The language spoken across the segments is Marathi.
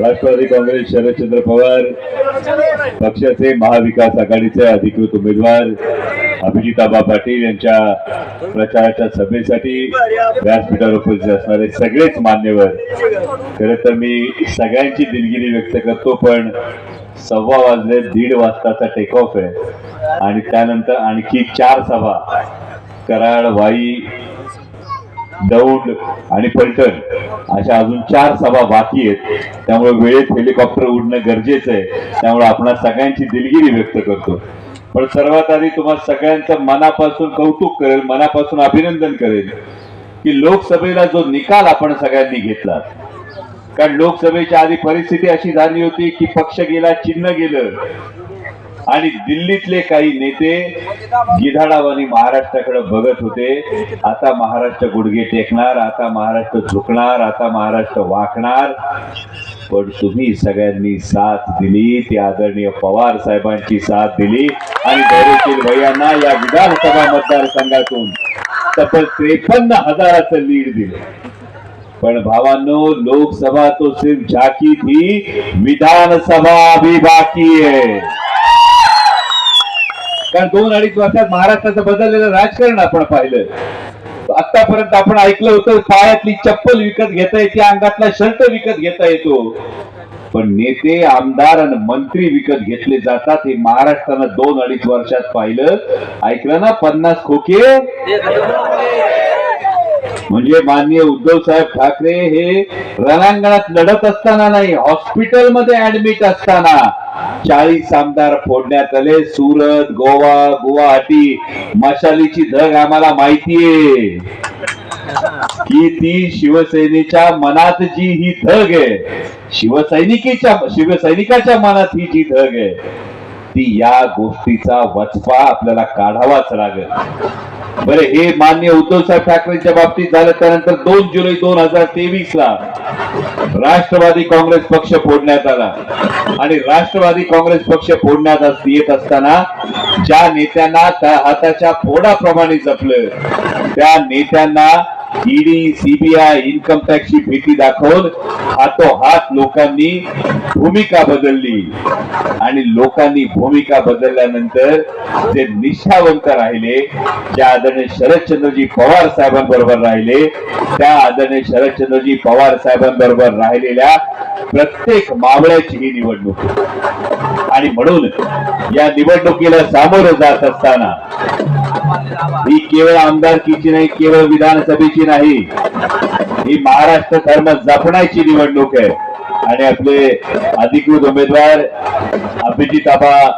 राष्ट्रवादी काँग्रेस शरदचंद्र पवार. पक्षाचे महाविकास आघाडीचे अधिकृत उमेदवार अभिजिताबा पाटील यांच्या प्रचाराच्या सभेसाठी व्यासपीठावर उपस्थित असणारे सगळेच मान्यवर. खरं तर मी सगळ्यांची दिलगिरी व्यक्त करतो पण सव्वा वाजले दीड वाजताचा टेक ऑफ आहे. आणि त्यानंतर आणखी चार सभा कराड वाई दौंड आणि पलटण अशा अजून चार सभा बाकी आहेत. त्यामुळे वेळेत हेलिकॉप्टर उडणं गरजेचं आहे. त्यामुळे आपण सगळ्यांची दिलगिरी व्यक्त करतो. पण सर्वात आधी तुम्हाला सगळ्यांचं मनापासून कौतुक करेल मनापासून अभिनंदन करेल की लोकसभेला जो निकाल आपण सगळ्यांनी घेतला. कारण लोकसभेच्या आधी परिस्थिती अशी झाली होती की पक्ष गेला चिन्ह गेलं. आणि दिल्लीतले काही नेते गिधाडावानी महाराष्ट्राकडे बघत होते. आता महाराष्ट्र गुडघे टेकणार आता महाराष्ट्र झुकणार आता महाराष्ट्र वाकणार. पण तुम्ही सगळ्यांनी साथ दिली ती आदरणीय पवार साहेबांची साथ दिली. आणि धैर्यशील भैयांना या विधानसभा मतदारसंघातून तब्बल त्रेपन्न हजाराचं लीड दिलं. पण भावांनो लोकसभा तो सिर्फ झाकी थी विधानसभा अभी बाकी है कारण दोन अडीच वर्षात महाराष्ट्राचं बदललेलं राजकारण आपण पाहिलं. आतापर्यंत आपण ऐकलं होतं पायातली चप्पल विकत घेता येते अंगातला शर्ट विकत घेता येतो. पण नेते आमदार आणि मंत्री विकत घेतले जातात हे महाराष्ट्रानं दोन अडीच वर्षात पाहिलं. ऐकलं ना पन्नास खोके? म्हणजे माननीय उद्धव साहेब ठाकरे हे रणांगणात लढत असताना नाही हॉस्पिटलमध्ये ऍडमिट असताना चाळीस आमदार फोडण्यात आले. सुरत गोवा गुवाहाटी मशालीची धग आम्हाला माहितीये. की ती शिवसेनेच्या मनात जी ही धग आहे शिवसैनिकीच्या शिवसैनिकाच्या मनात ही जी धग आहे ती या गोष्टीचा वचपा आपल्याला काढावाच लागेल. बरे हे मान्य उद्धव साहेब ठाकरेंच्या बाबतीत झालं त्यानंतर दोन जुलै दोन हजार तेवीस ला राष्ट्रवादी काँग्रेस पक्ष फोडण्यात आला. आणि राष्ट्रवादी काँग्रेस पक्ष फोडण्यात अस- येत असताना ज्या नेत्यांना त्या हाताच्या फोडाप्रमाणे जपलं त्या नेत्यांना ईडी सीबीआय इन्कम टॅक्सची भीती दाखवून हातोहात लोकांनी भूमिका बदलली. आणि लोकांनी भूमिका बदलल्यानंतर जे निष्ठावंत राहिले ज्या आदरणीय शरदचंद्रजी पवार साहेबांबरोबर राहिले त्या आदरणीय शरदचंद्रजी पवार साहेबांबरोबर राहिलेल्या प्रत्येक मावळ्याची ही निवडणूक. आणि म्हणून या निवडणुकीला सामोरं जात असताना ही केवळ आमदारकीची नाही केवळ विधानसभेची नाही. ही महाराष्ट्र धर्म जपण्याची निवडणूक आहे. आणि आपले अधिकृत उमेदवार अभिजित आबा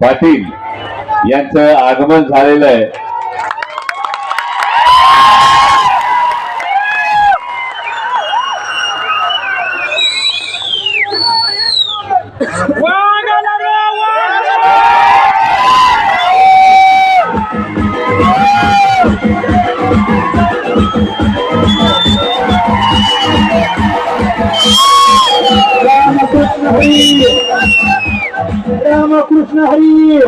पाटील यांचं आगमन झालेलं आहे. रामकृष्ण हरी।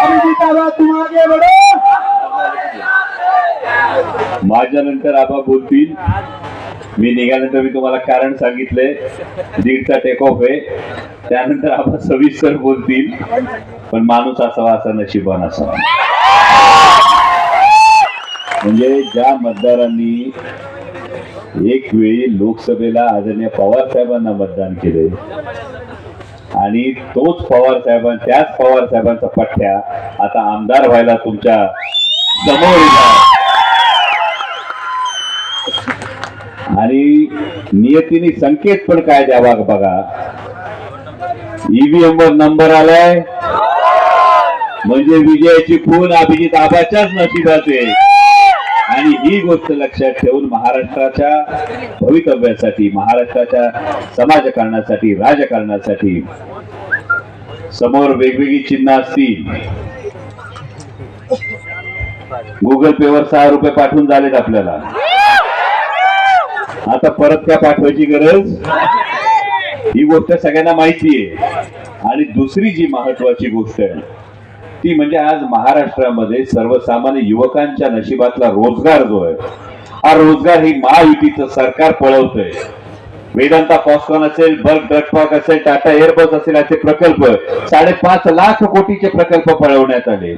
अभिजिताबा तुम आगे बढ़ो माझ्या नंतर आबा बोलतील. मी निघाल्यानंतर मी तुम्हाला कारण सांगितले. दीडचा टेक ऑफ आहे. त्यानंतर आबा सविस्तर बोलतील. पण माणूस असावा असा नशिबान असावा. म्हणजे ज्या मतदारांनी एक वेळी लोकसभेला आदरणीय पवार साहेबांना मतदान केले आणि तोच पवार साहेबां त्याच पवार साहेबांचा पठ्ठ्या आता आमदार व्हायला तुमच्यासमोर आणि नियतीने संकेत पण काय द्यावा बघा. ईव्हीएम वर नंबर आलाय. म्हणजे विजयाची खून अभिजित आबाच्याच नशिबात आहे. आणि ही गोष्ट लक्षात ठेवून महाराष्ट्राच्या भवितव्यासाठी महाराष्ट्राच्या समाजकारणासाठी राजकारणासाठी समोर वेगवेगळी चिन्ह असतील. गुगल पे वर सहा रुपये पाठवून झालेत आपल्याला. आता परत काय पाठवायची गरज? ही गोष्ट सगळ्यांना माहिती आहे. आणि दुसरी जी महत्वाची गोष्ट आहे ती म्हणजे आज महाराष्ट्रामध्ये सर्वसामान्य युवकांच्या नशिबातला रोजगार जो आहे हा रोजगार ही महायुतीचं सरकार पळवतंय. वेदांता पॉस्कॉन असेल बल्क ड्रगपार्क असेल टाटा एअरबस असेल असे प्रकल्प साडेपाच लाख कोटीचे प्रकल्प पळवण्यात आले.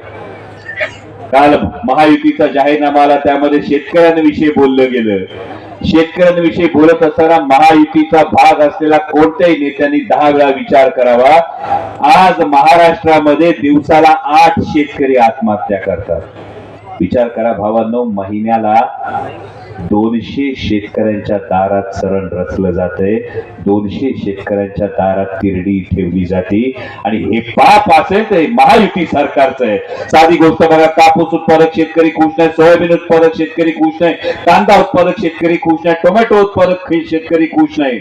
काल महायुतीचा जाहीरनामा आला त्यामध्ये शेतकऱ्यांविषयी बोललं गेलं. शेतकऱ्यांविषयी बोलत असताना महायुतीचा भाग असलेला कोणत्याही नेत्यांनी दहा वेळा विचार करावा. आज महाराष्ट्रामध्ये दिवसाला आठ शेतकरी आत्महत्या करतात. विचार करा भावांनो महिन्याला दोनशे शेतकऱ्यांच्या दारात सरण रचलं जातंय. दोनशे शेतकऱ्यांच्या दारात तिरडी ठेवली जाते. आणि हे पाप असेल ते महायुती सरकारचं आहे. साधी गोष्ट बघा कापूस उत्पादक शेतकरी खुश नाही सोयाबीन उत्पादक शेतकरी खुश नाही कांदा उत्पादक शेतकरी खुश नाही टोमॅटो उत्पादक शेतकरी खुश नाही.